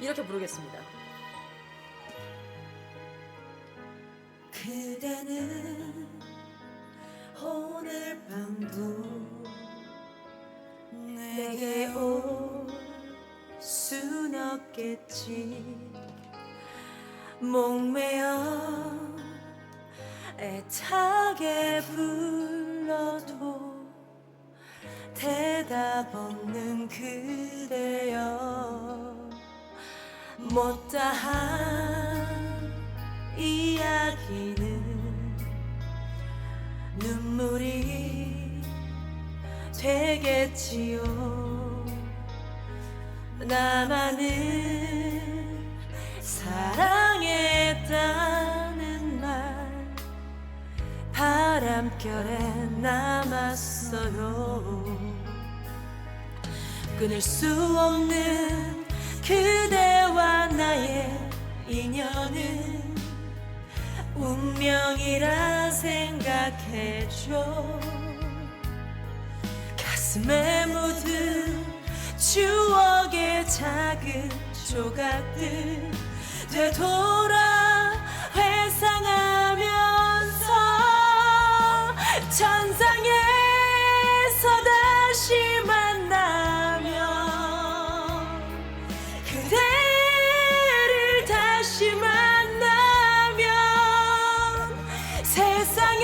이렇게 부르겠습니다. 그대는 오늘 밤도 내게 올 순 없겠지 목매어 애타게 불러도 대답 없는 그대여 못다한 이야기는 눈물이 되겠지요. 나만을 사랑했다는 말 바람결에 남았어요. 끊을 수 없는 나의 인연은 운명이라 생각해줘. 가슴에 묻은 추억의 작은 조각들 되돌아 회상하면서 천상에서 다시 세상에